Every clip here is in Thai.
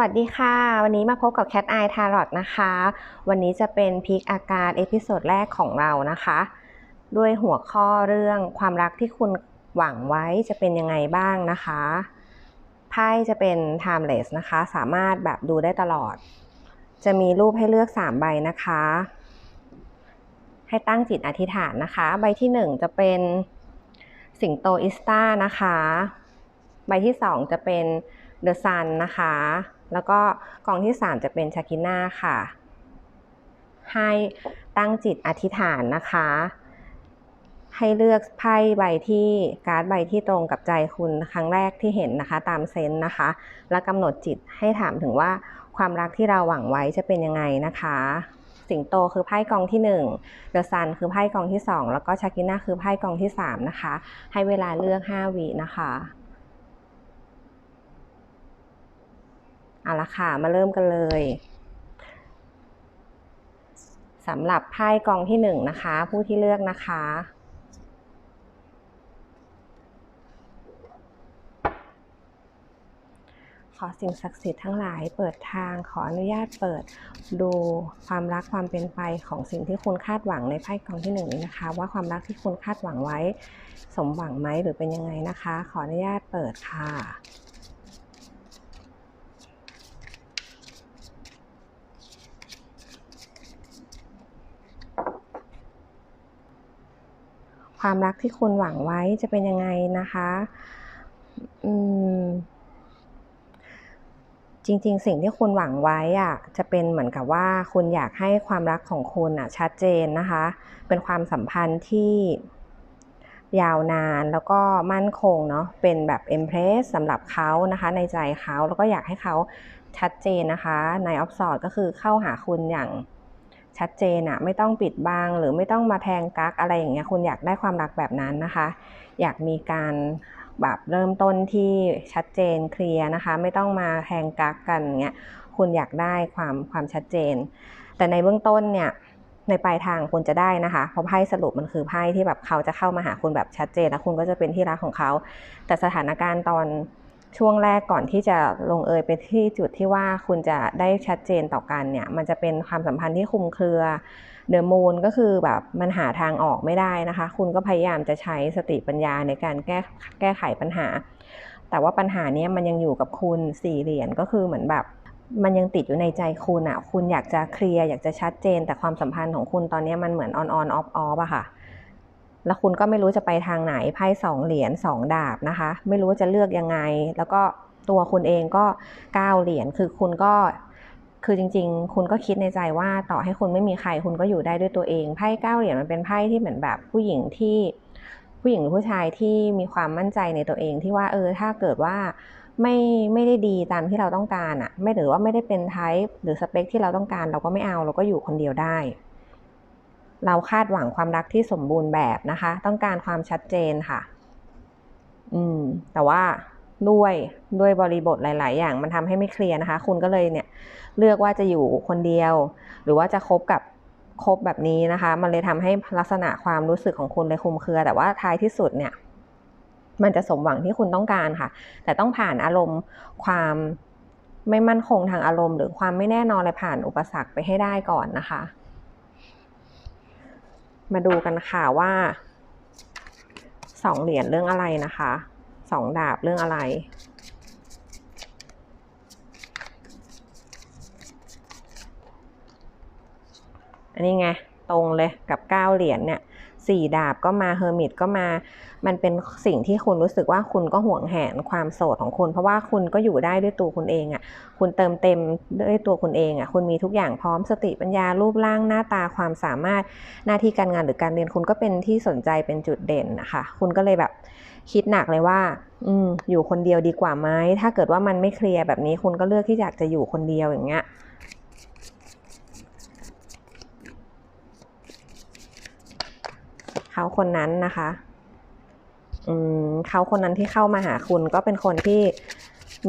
วัสดีค่ะ วันนี้มาพบกับ Cat Eye Tarot นะคะ วันนี้จะเป็นพีคอาการเอพิโซดแรกของเรานะคะ ด้วยหัวข้อเรื่องความรักที่คุณหวังไว้จะเป็นยังไงบ้างนะคะไพ่จะเป็น timeless นะคะ สามารถแบบดูได้ตลอด จะมีรูปให้เลือก 3 ใบนะคะ ให้ตั้งจิตอธิษฐานนะคะ ใบที่ 1 จะเป็นสิงโตอิสตานะคะ ใบที่ 2 จะเป็นเดอะซันนะคะ แล้วก็กองที่ 3 จะเป็นชากิน่าค่ะ ให้ตั้งจิตอธิษฐานนะคะ ให้เลือกไพ่ใบที่การ์ดใบที่ตรงกับใจคุณครั้งแรกที่เห็นนะคะ ตามเซนส์นะคะ แล้วกำหนดจิตให้ถามถึงว่าความรักที่เราหวังไว้จะเป็นยังไงนะคะสิงโตคือไพ่กองที่1เดอะซันคือไพ่กองที่ 2 แล้วก็ชากิน่าคือไพ่กองที่ 3 นะคะ ให้เวลาเลือก 5 วินะคะ เอาละค่ะ มาเริ่มกันเลยสำหรับไพ่กองที่หนึ่งนะคะ ผู้ที่เลือกนะคะ ขอสิ่งศักดิ์สิทธิ์ทั้งหลายเปิดทางขออนุญาตเปิดดูความรักความเป็นไปของสิ่งที่คุณคาดหวังในไพ่กองที่หนึ่งนี้นะคะ ว่าความรักที่คุณคาดหวังไว้ สมหวังไหมหรือเป็นยังไงนะคะ ขออนุญาตเปิดค่ะ ความรักที่คุณหวังไว้จะเป็นยังไงนะคะอืมจริง ๆ สิ่งที่คุณหวังไว้อะจะเป็นเหมือนกับว่าคุณอยากให้ความรักของคุณอะชัดเจนนะคะ เป็นความสัมพันธ์ที่ยาวนานแล้วก็มั่นคงเนาะเป็นแบบเอ็มเพรสสำหรับเขานะคะ ในใจเขาแล้วก็อยากให้เขาชัดเจนนะคะในออฟสอดก็คือเข้าหาคุณอย่าง ชัดเจนอะไม่ต้องปิดบังหรือไม่ต้องมาแทงกักอะไรอย่างเงี้ยคุณอยากได้ความรักแบบนั้นนะคะ อยากมีการแบบเริ่มต้นที่ชัดเจนเคลียร์นะคะ ไม่ต้องมาแทงกักกันเงี้ยคุณอยากได้ความความชัดเจน แต่ในเบื้องต้นเนี่ยในปลายทางคุณจะได้นะคะเพราะไพ่สรุปมันคือไพ่ที่แบบเขาจะเข้ามาหาคุณแบบชัดเจน แล้วคุณก็จะเป็นที่รักของเขา แต่สถานการณ์ตอน ช่วงแรกก่อนที่จะลงเอยไปที่จุดที่ว่าคุณจะได้ชัดเจนต่อกันเนี่ย มันจะเป็นความสัมพันธ์ที่คุมเครือเดอะมูนก็คือแบบมันหาทางออกไม่ได้นะคะ คุณก็พยายามจะใช้สติปัญญาในการแก้แก้ไขปัญหา แต่ว่าปัญหานี้มันยังอยู่กับคุณสี่เหรียญก็คือเหมือนแบบมันยังติดอยู่ในใจคุณอะคุณอยากจะเคลียร์อยากจะชัดเจน แต่ความสัมพันธ์ของคุณตอนนี้มันเหมือนออนออนออฟออฟอะค่ะ แล้วคุณก็ไม่รู้จะไปทางไหนไพ่สองเหรียญสองดาบนะคะ ไม่รู้ว่าจะเลือกยังไง แล้วก็ตัวคุณเองก็เก้าเหรียญคือคุณก็คือจริง ๆ คุณก็คิดในใจว่าต่อให้คุณไม่มีใครคุณก็อยู่ได้ด้วยตัวเองไพ่เก้าเหรียญมันเป็นไพ่ที่เหมือนแบบผู้หญิงที่ผู้หญิงหรือผู้ชายที่มีความมั่นใจในตัวเองที่ว่าเออถ้าเกิดว่าไม่ไม่ได้ดีตามที่เราต้องการอะไม่หรือว่าไม่ได้เป็นไทป์หรือสเปคที่เราต้องการ เราก็ไม่เอาเราก็อยู่คนเดียวได้ เราคาดหวังความรักที่สมบูรณ์แบบนะคะ ต้องการความชัดเจนค่ะ อืม แต่ว่าด้วยด้วยบริบทหลาย ๆ อย่างมันทำให้ไม่เคลียร์นะคะ คุณก็เลยเนี่ย เลือกว่าจะอยู่คนเดียว หรือว่าจะคบกับคบแบบนี้นะคะ มันเลยทำให้ลักษณะความรู้สึกของคุณเลยคุมเครือ แต่ว่าท้ายที่สุดเนี่ย มันจะสมหวังที่คุณต้องการค่ะ แต่ต้องผ่านอารมณ์ความไม่มั่นคงทางอารมณ์ หรือความไม่แน่นอนเลยผ่านอุปสรรคไปให้ได้ก่อนนะคะ มาดูกันค่ะว่าสองเหรียญเรื่องอะไรนะคะสองดาบเรื่องอะไร อันนี้ไง ตรงเลยกับเก้าเหรียญเนี่ยสี่ดาบก็มาเฮอร์มิตก็มา มันเป็นสิ่งที่คุณรู้สึกว่าคุณก็ห่วงแหนความโสดของคุณ เพราะว่าคุณก็อยู่ได้ด้วยตัวคุณเองอะ่ะ คุณเติมเต็มด้วยตัวคุณเองอะ่ะ คุณมีทุกอย่างพร้อมสติปัญญารูปร่างหน้าตาความสามารถหน้าที่การงานหรือการเรียนคุณก็เป็นที่สนใจเป็นจุดเด่นนะคะ คุณก็เลยแบบคิดหนักเลยว่า อืมอยู่คนเดียวดีกว่าไหมถ้าเกิดว่ามันไม่เคลียร์แบบนี้คุณก็เลือกที่อยากจะอยู่คนเดียวอย่างเงี้ย เขาคนนั้นนะคะอืมเขาคนนั้นที่เข้ามาหาคุณก็เป็นคนที่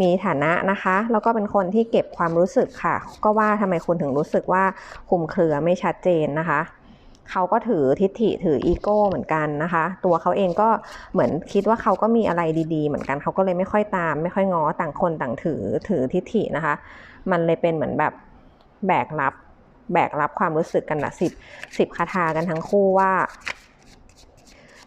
มีฐานะนะคะ แล้วก็เป็นคนที่เก็บความรู้สึกค่ะ ก็ว่าทำไมคุณถึงรู้สึกว่าคุมเครือไม่ชัดเจนนะคะเขาก็ถือทิฏฐิถืออีโก้เหมือนกันนะคะ ตัวเขาเองก็เหมือนคิดว่าเขาก็มีอะไรดีๆ เหมือนกันเขาก็เลยไม่ค่อยตาม ไม่ค่อยง้อต่างคนต่างถือถือทิฏฐินะคะ มันเลยเป็นเหมือนแบบแบกรับ แบกรับความรู้สึกกันนะสิบสิบคาถากันทั้งคู่ว่า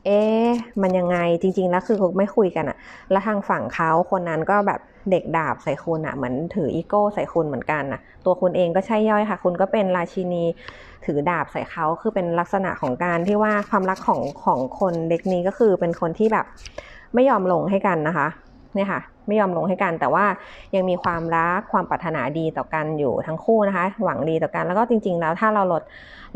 เอ๊ะมันยังไงจริง ๆ แล้วคือเขาไม่คุยกันอะแล้วทางฝั่งเขาคนนั้นก็แบบเด็กดาบใส่คุณอะเหมือนถืออีโก้ใส่คุณเหมือนกันอะตัวคุณเองก็ใช่ย่อยค่ะ คุณก็เป็นราชินีถือดาบใส่เขาคือเป็นลักษณะของการที่ว่าความรักของของคนเด็กนี้ก็คือเป็นคนที่แบบไม่ยอมลงให้กันนะคะเนี่ยค่ะ ไม่ยอมลงให้กัน แต่ว่ายังมีความรักความปรารถนาดีต่อกันอยู่ทั้งคู่นะคะ หวังดีต่อกันแล้วก็จริง ๆ แล้วถ้าเราลด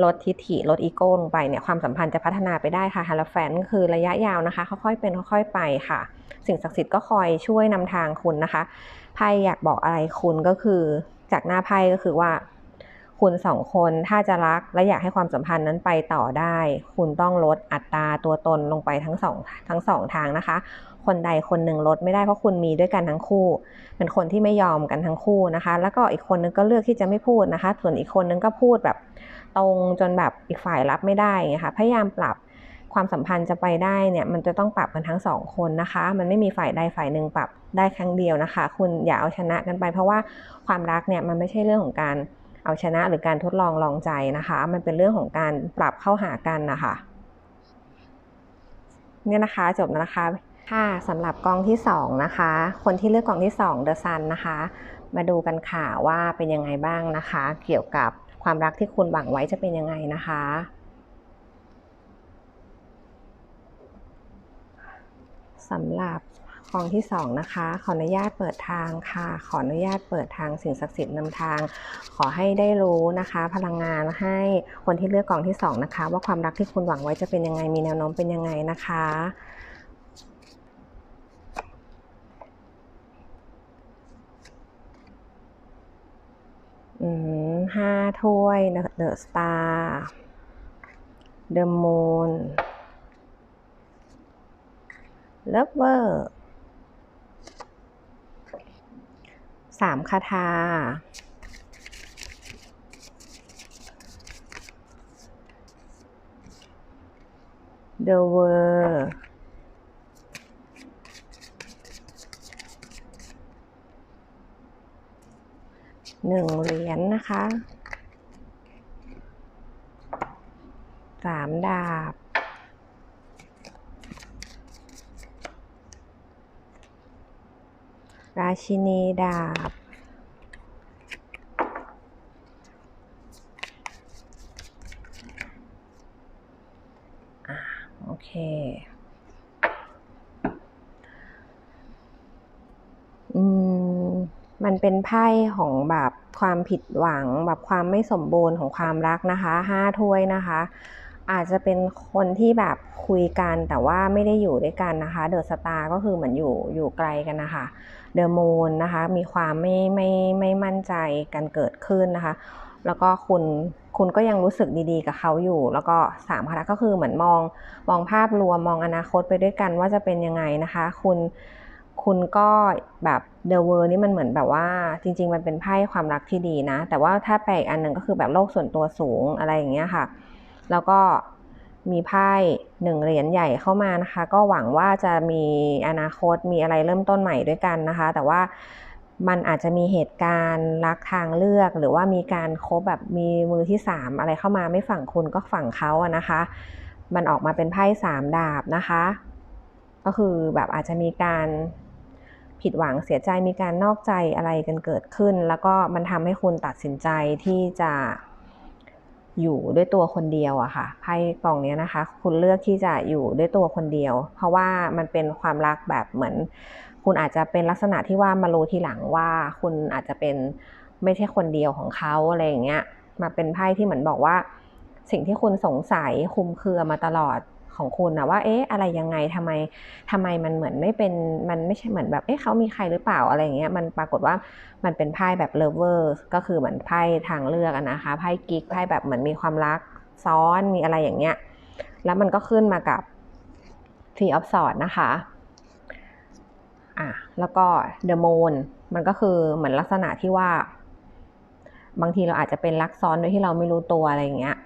ลดทิฐิลดอีโก้ลงไปเนี่ยความสัมพันธ์จะพัฒนาไปได้ค่ะฮาร์ลแฟนคือระยะยาวนะคะค่อยๆเป็นค่อยๆไปค่ะ สิ่งศักดิ์สิทธิ์ก็คอยช่วยนำทางคุณนะคะไพ่อยากบอกอะไรคุณก็คือจากหน้าไพ่ก็คือว่า คุณสองคนถ้าจะรักและอยากให้ความสัมพันธ์นั้นไปต่อได้ คุณต้องลดอัตราตัวตนลงไปทั้งสองทั้งสองทางนะคะ คนใดคนหนึ่งลดไม่ได้เพราะคุณมีด้วยกันทั้งคู่ เป็นคนที่ไม่ยอมกันทั้งคู่นะคะ แล้วก็อีกคนนึงก็เลือกที่จะไม่พูดนะคะ ส่วนอีกคนนึงก็พูดแบบตรงจนแบบอีกฝ่ายรับไม่ได้ไงคะพยายามปรับความสัมพันธ์จะไปได้เนี่ยมันจะต้องปรับกันทั้งสองคนนะคะ มันไม่มีฝ่ายใดฝ่ายหนึ่งปรับได้ครั้งเดียวนะคะ คุณอย่าเอาชนะกันไป เพราะว่าความรักเนี่ยมันไม่ใช่เรื่องของการ เอาชนะหรือการทดลองลองใจนะคะ มันเป็นเรื่องของการปรับเข้าหากันนะคะเนี่ยนะคะจบแล้วนะคะค่ะสำหรับกองที่2นะคะ คนที่เลือกกองที่2 The Sun นะคะ มาดูกันค่ะว่าเป็นยังไงบ้างนะคะ เกี่ยวกับความรักที่คุณหวังไว้จะเป็นยังไงนะคะ สำหรับ กองที่ 2 นะคะ ขออนุญาตเปิดทางค่ะ ขออนุญาตเปิดทางสิ่งศักดิ์สิทธิ์นำทาง ขอให้ได้รู้นะคะ พลังงานให้คนที่เลือกกองที่ 2 นะคะ ว่าความรักที่คุณหวังไว้จะเป็นยังไงมีแนวโน้มเป็นยังไงนะคะห้าถ้วยเดอะสตาร์เดอะมูนเลิฟเวอร์ สามคาถาเดอะเวอร์หนึ่งเหรียญนนะคะสามดาบ ราชินีดาบอะโอเค อืม มันเป็นไพ่ของแบบความผิดหวังแบบความไม่สมบูรณ์ของความรักนะคะห้าถ้วยนะคะ อาจจะเป็นคนที่แบบคุยกันแต่ว่าไม่ได้อยู่ด้วยกันนะคะ เดอะสตาร์ก็คือเหมือนอยู่อยู่ไกลกันนะคะเดอะมูนนะคะมีความไม่ไม่ไม่มั่นใจกันเกิดขึ้นนะคะ แล้วก็คุณคุณก็ยังรู้สึกดีๆ กับเขาอยู่ แล้วก็สามคณะก็คือเหมือนมองมองภาพรวมมองอนาคตไปด้วยกันว่าจะเป็นยังไงนะคะ คุณคุณก็แบบเดอะเวอร์นี่มันเหมือนแบบว่า จริง ๆ มันเป็นไพ่ความรักที่ดีนะ แต่ว่าถ้าไปอีกอันหนึ่งก็คือแบบโลกส่วนตัวสูงอะไรอย่างเงี้ยค่ะ แล้วก็มีไพ่หนึ่งเหรียญใหญ่เข้ามานะคะ ก็หวังว่าจะมีอนาคตมีอะไรเริ่มต้นใหม่ด้วยกันนะคะ แต่ว่ามันอาจจะมีเหตุการณ์รักทางเลือก หรือว่ามีการคบแบบมีมือที่สามอะไรเข้ามาไม่ฝั่งคุณก็ฝั่งเขาอะนะคะ มันออกมาเป็นไพ่สามดาบนะคะ ก็คือแบบอาจจะมีการผิดหวังเสียใจมีการนอกใจอะไรกันเกิดขึ้น แล้วก็มันทำให้คุณตัดสินใจที่จะ อยู่ด้วยตัวคนเดียวอะค่ะไพ่กล่องนี้นะคะ คุณเลือกที่จะอยู่ด้วยตัวคนเดียว เพราะว่ามันเป็นความรักแบบเหมือน คุณอาจจะเป็นลักษณะที่ว่ามารู้ทีหลังว่า คุณอาจจะเป็นไม่ใช่คนเดียวของเขาอะไรอย่างเงี้ยมาเป็นไพ่ที่เหมือนบอกว่า สิ่งที่คุณสงสัยคุมเครือมาตลอด ของคุณนะว่าเอ๊ะอะไรยังไงทำไมทำไมมันเหมือนไม่เป็นมันไม่ใช่เหมือนแบบเอ๊ะเขามีใครหรือเปล่าอะไรอย่างเงี้ยมันปรากฏว่ามันเป็นไพ่แบบเลเวอร์ก็คือเหมือนไพ่ทางเลือกนะคะไพ่กิ๊กไพ่แบบเหมือนมีความรักซ้อนมีอะไรอย่างเงี้ยแล้วมันก็ขึ้นมากับ Three of Swords นะคะอะแล้วก็ The Moon มันก็คือเหมือนลักษณะที่ว่า บางทีเราอาจจะเป็นรักซ้อนโดยที่เราไม่รู้ตัวอะไรอย่างเงี้ย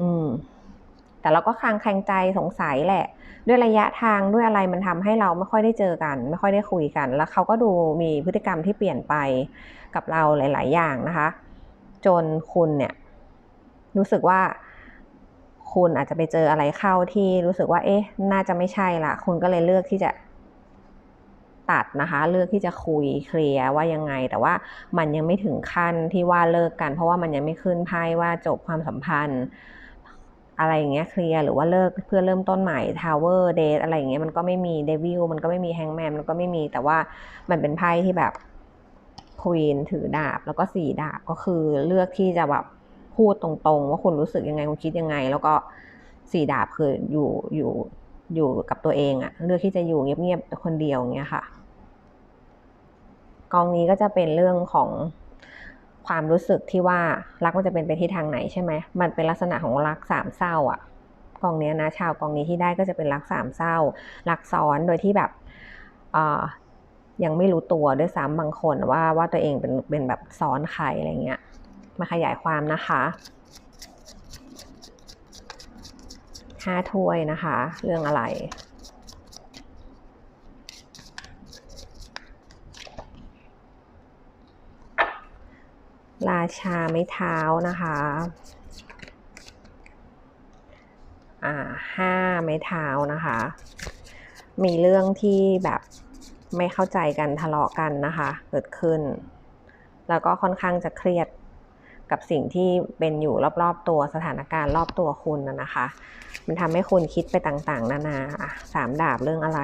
อืม แต่เราก็คลางแคลงใจสงสัยแหละ ด้วยระยะทางด้วยอะไรมันทำให้เราไม่ค่อยได้เจอกัน ไม่ค่อยได้คุยกัน แล้วเขาก็ดูมีพฤติกรรมที่เปลี่ยนไปกับเราหลาย ๆ อย่างนะคะ จนคุณเนี่ยรู้สึกว่าคุณอาจจะไปเจออะไรเข้าที่รู้สึกว่า เอ๊ะ น่าจะไม่ใช่ละคุณก็เลยเลือกที่จะตัดนะคะ เลือกที่จะคุยเคลียร์ว่ายังไง แต่ว่ามันยังไม่ถึงขั้นที่ว่าเลิกกัน เพราะว่ามันยังไม่ขึ้นไพ่ว่าจบความสัมพันธ์ อะไรอย่างเงี้ยเคลียร์หรือว่าเลิกเพื่อเริ่มต้นใหม่ทาวเวอร์เดทอะไรอย่างเงี้ยมันก็ไม่มีเดวิลมันก็ไม่มีแฮงแมนมันก็ไม่มีแต่ว่ามันเป็นไพ่ที่แบบควีนถือดาบแล้วก็สี่ดาบก็คือเลือกที่จะแบบพูดตรงๆ ว่าคุณรู้สึกยังไงคุณคิดยังไง แล้วก็สี่ดาบคืออยู่อยู่อยู่กับตัวเองอะเลือกที่จะอยู่เงียบๆคนเดียวอย่างเงี้ยค่ะกองนี้ก็จะเป็นเรื่องของ ความรู้สึกที่ว่ารักมันจะเป็นไปที่ทางไหนใช่ไหม มันเป็นลักษณะของรักสามเศร้าอะ กองนี้นะชาวกองนี้ที่ได้ก็จะเป็นรักสามเศร้า รักซ้อนโดยที่แบบยังไม่รู้ตัวด้วยซ้ำบางคนว่าว่าตัวเองเป็นเป็นแบบซ้อนใครอะไรเงี้ย มาขยายความนะคะห้าถ้วยนะคะ เรื่องอะไร ราชาไม้เท้านะคะอ่าห้าไม้เท้านะคะ มีเรื่องที่แบบไม่เข้าใจกันทะเลาะกันนะคะ เกิดขึ้น แล้วก็ค่อนข้างจะเครียดกับสิ่งที่เป็นอยู่รอบๆตัวสถานการณ์รอบตัวคุณนะคะ มันทำให้คุณคิดไปต่างๆ นานาสามดาบเรื่องอะไร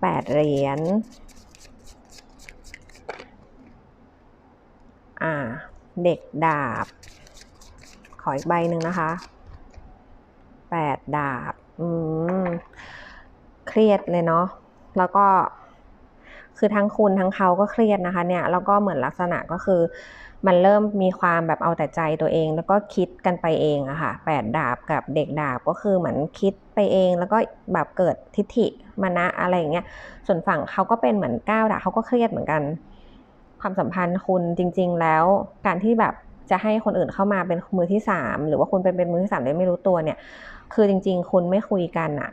แปดเหรียญ อ่า เด็กดาบ ขออีกใบหนึ่งนะคะแปดดาบ อืม เครียดเลยเนาะ แล้วก็คือทั้งคุณทั้งเขาก็เครียดนะคะเนี่ย แล้วก็เหมือนลักษณะก็คือ มันเริ่มมีความแบบเอาแต่ใจตัวเอง แล้วก็คิดกันไปเองอะค่ะแปดดาบกับเด็กดาบก็คือเหมือนคิดไปเอง แล้วก็แบบเกิดทิฐิมานะอะไรอย่างเงี้ย ส่วนฝั่งเขาก็เป็นเหมือนก้าวดาบเขาก็เครียดเหมือนกัน ความสัมพันธ์คุณจริง ๆ แล้ว การที่แบบจะให้คนอื่นเข้ามาเป็นมือที่สามหรือว่าคุณเป็นเป็นมือที่สามโดยไม่รู้ตัวเนี่ย คือจริง ๆ คุณไม่คุยกันอะ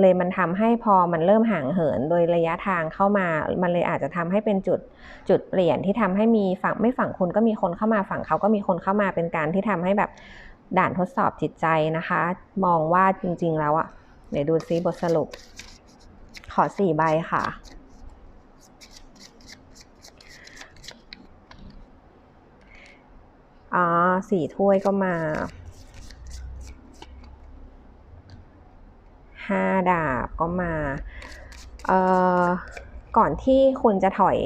เลยมันทำให้พอมันเริ่มห่างเหินโดยระยะทางเข้ามา มันเลยอาจจะทำให้เป็นจุดจุดเปลี่ยนที่ทำให้มีฝั่งไม่ฝั่งคุณก็มีคนเข้ามาฝั่งเขาก็มีคนเข้ามาเป็นการที่ทำให้แบบด่านทดสอบจิตใจนะคะ มองว่าจริง ๆ แล้วอะเดี๋ยวดูซิบทสรุป ขอสี่ใบค่ะ อ๋อสี่ถ้วยก็มาห้าดาบก็มา เอ่อ ก่อนที่คุณจะถอย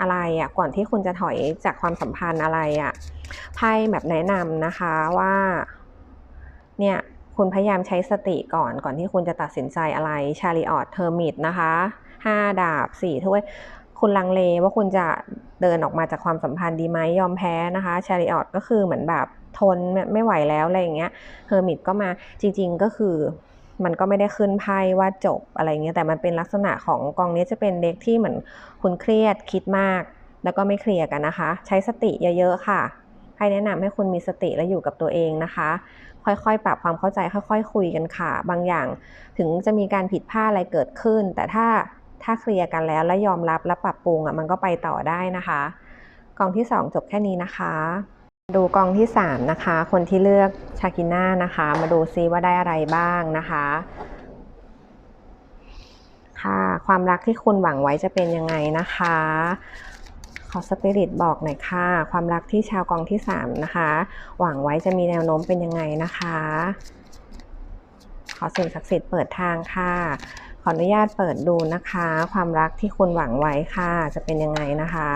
อะไรอะ่ะ ก่อนที่คุณจะถอยจากความสัมพันธ์อะไรอะ่ะ ไพ่แบบแนะนำนะคะว่า เนี่ย คุณพยายามใช้สติก่อน ก่อนที่คุณจะตัดสินใจอะไร ชาริออตเทอร์มิตนะคะห้าดาบสี่ถ้วย คุณลังเลว่าคุณจะเดินออกมาจากความสัมพันธ์ดีไหมยอมแพ้นะคะชาริออตก็คือเหมือนแบบทนไม่ไหวแล้วอะไรอย่างเงี้ยเฮอร์มิตก็มาจริง ๆก็คือมันก็ไม่ได้ขึ้นไพ่ว่าจบอะไรเงี้ยแต่มันเป็นลักษณะของกองนี้จะเป็นเด็กที่เหมือนคุณเครียดคิดมาก แล้วก็ไม่เคลียร์กันนะคะ ใช้สติเยอะๆค่ะไพ่แนะนำให้คุณมีสติและอยู่กับตัวเองนะคะ ค่อยๆ ปรับความเข้าใจค่อย ๆ คุยกันค่ะ บางอย่าง ถึงจะมีการผิดพลาดอะไรเกิดขึ้น แต่ถ้า ถ้าเคลียร์กันแล้วและยอมรับและปรับปรุงอะมันก็ไปต่อได้นะคะ กองที่ 2 จบแค่นี้นะคะ ดูกองที่ 3 นะคะ คนที่เลือกชากิน่านะคะ มาดูซิว่าได้อะไรบ้างนะคะค่ะความรักที่คุณหวังไว้จะเป็นยังไงนะคะ ขอสปิริตบอกหน่อยค่ะ ความรักที่ชาวกองที่ 3 นะคะ หวังไว้จะมีแนวโน้มเป็นยังไงนะคะ ขอสิ่งศักดิ์สิทธิ์เปิดทางค่ะ ขออนุญาตเปิดดูนะคะ ความรักที่คุณหวังไว้ค่ะ จะเป็นยังไงนะคะ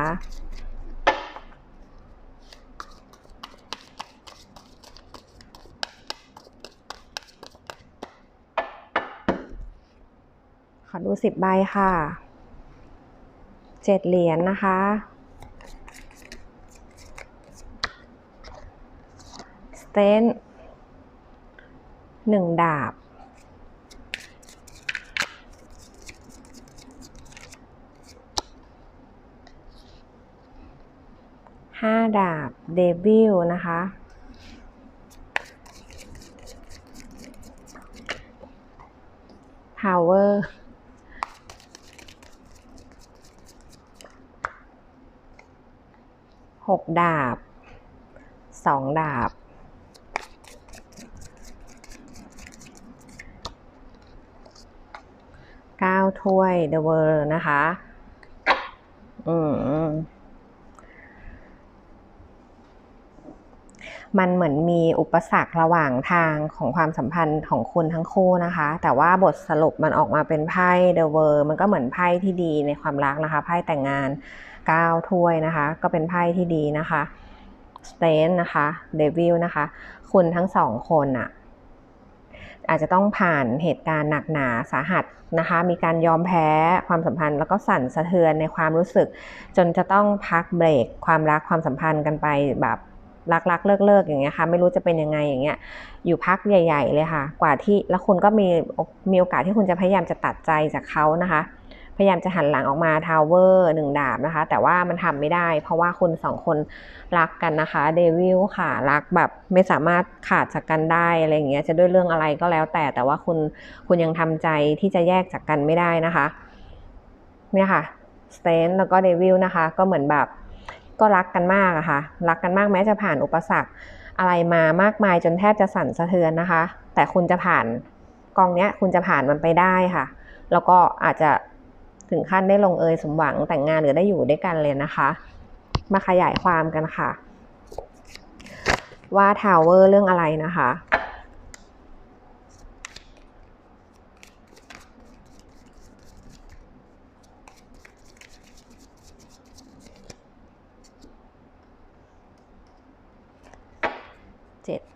ขอดูสิบใบค่ะเจ็ดเหรียญนนะคะสเตนหนึ่งดาบ ห้าดาบเดบิลนะคะ พาวเวอร์หกดาบสองดาบเก้าถ้วยเดอะเวอร์นะคะ อืม มันเหมือนมีอุปสรรคระหว่างทางของความสัมพันธ์ของคุณทั้งคู่นะคะ แต่ว่าบทสรุปมันออกมาเป็นไพ่เดอะเวอร์มันก็เหมือนไพ่ที่ดีในความรักนะคะ ไพ่แต่งงาน9ถ้วยนะคะ ก็เป็นไพ่ที่ดีนะคะสเตนนะคะเดวิลนะคะ คุณทั้งสองคนอะอาจจะต้องผ่านเหตุการณ์หนักหนาสาหัสนะคะ มีการยอมแพ้ความสัมพันธ์ แล้วก็สั่นสะเทือนในความรู้สึก จนจะต้องพักเบรกความรักความสัมพันธ์กันไปแบบ รักๆเลิกๆอย่างเงี้ยค่ะไม่รู้จะเป็นยังไงอย่างเงี้ยอยู่พักใหญ่ ๆ เลยค่ะ กว่าที่แล้วคุณก็มีมีโอกาสที่คุณจะพยายามจะตัดใจจากเขานะคะ พยายามจะหันหลังออกมาทาวเวอร์หนึ่งดาบนะคะ แต่ว่ามันทำไม่ได้ เพราะว่าคุณสองคนรักกันนะคะเดวิลค่ะรักแบบไม่สามารถขาดจากกันได้อะไรอย่างเงี้ยจะด้วยเรื่องอะไรก็แล้วแต่ แต่ว่าคุณคุณยังทำใจที่จะแยกจากกันไม่ได้นะคะเนี่ยค่ะสเตนแล้วก็เดวิลนะคะ ก็เหมือนแบบ ก็รักกันมากอะค่ะ รักกันมากแม้จะผ่านอุปสรรคอะไรมามากมายจนแทบจะสั่นสะเทือนนะคะ แต่คุณจะผ่านกองเนี้ยคุณจะผ่านมันไปได้ค่ะ แล้วก็อาจจะถึงขั้นได้ลงเอยสมหวังแต่งงานหรือได้อยู่ด้วยกันเลยนะคะ มาขยายความกันค่ะ ว่าทาวเวอร์เรื่องอะไรนะคะ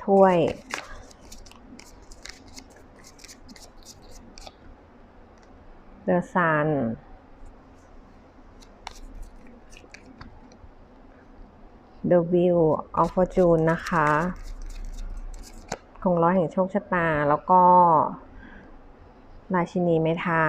ดถ้วย The Sun The Wheel of Fortune นะคะคงร้อยแห่งโชคชะตา แล้วก็ราชินีไม้เท้า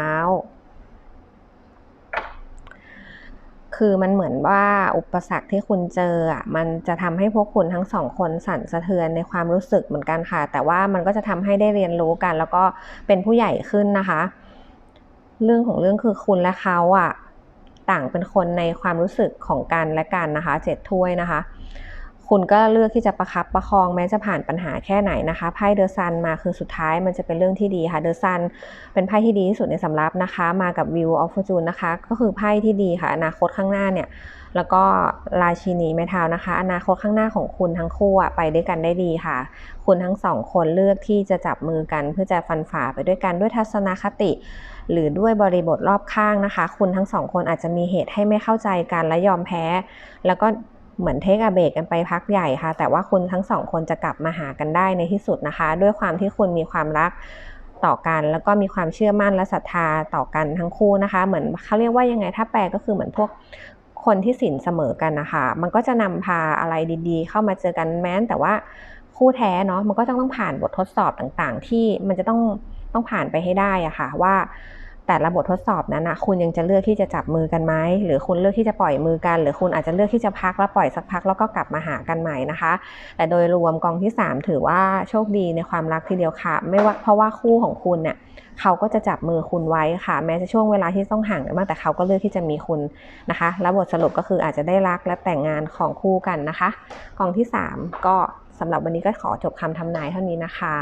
คือมันเหมือนว่าอุปสรรคที่คุณเจออะมันจะทำให้พวกคุณทั้งสองคนสั่นสะเทือนในความรู้สึกเหมือนกันค่ะ แต่ว่ามันก็จะทำให้ได้เรียนรู้กัน แล้วก็เป็นผู้ใหญ่ขึ้นนะคะ เรื่องของเรื่องคือคุณและเขาอะต่างเป็นคนในความรู้สึกของกันและกันนะคะเจ็ดถ้วยนะคะ คุณก็เลือกที่จะประคับประคองแม้จะผ่านปัญหาแค่ไหนนะคะไพ่เดอะซันมาคือสุดท้ายมันจะเป็นเรื่องที่ดีค่ะเดอะซันเป็นไพ่ที่ดีที่สุดในสำรับนะคะ มากับวิวออฟฟอร์จูนนะคะ ก็คือไพ่ที่ดีค่ะ อนาคตข้างหน้าเนี่ยแล้วก็ราชินีไม้เท้านะคะ อนาคตข้างหน้าของคุณทั้งคู่อะไปด้วยกันได้ดีค่ะ คุณทั้งสองคนเลือกที่จะจับมือกันเพื่อจะฟันฝ่าไปด้วยกันด้วยทัศนคติ หรือด้วยบริบทรอบข้างนะคะ คุณทั้งสองคนอาจจะมีเหตุให้ไม่เข้าใจกันและยอมแพ้ แล้วก็ เหมือนเทคอาเบรกกันไปพักใหญ่ค่ะ แต่ว่าคุณทั้งสองคนจะกลับมาหากันได้ในที่สุดนะคะ ด้วยความที่คุณมีความรักต่อกันแล้วก็มีความเชื่อมั่นและศรัทธาต่อกันทั้งคู่นะคะ เหมือนเขาเรียกว่ายังไงถ้าแปลก็คือเหมือนพวกคนที่สินเสมอกันนะคะ มันก็จะนำพาอะไรดีๆ เข้ามาเจอกันแม้นแต่ว่าคู่แท้เนาะมันก็ต้องผ่านบททดสอบต่างๆ ที่มันจะต้องต้องผ่านไปให้ได้อะค่ะว่า แต่ละบททดสอบนั้นนะคุณยังจะเลือกที่จะจับมือกันไหมหรือคุณเลือกที่จะปล่อยมือกัน หรือคุณอาจจะเลือกที่จะพักแล้วปล่อยสักพักแล้วก็กลับมาหากันใหม่นะคะ แต่โดยรวมกองที่ 3 ถือว่าโชคดีในความรักทีเดียวค่ะ ไม่ว่าเพราะว่าคู่ของคุณเนี่ยเขาก็จะจับมือคุณไว้ค่ะ แม้จะช่วงเวลาที่ต้องห่างกันมากแต่เขาก็เลือกที่จะมีคุณนะคะ แล้วบทสรุปก็คืออาจจะได้รักและแต่งงานของคู่กันนะคะ กองที่ 3 ก็สำหรับวันนี้ก็ขอจบคำทำนายเท่านี้นะคะ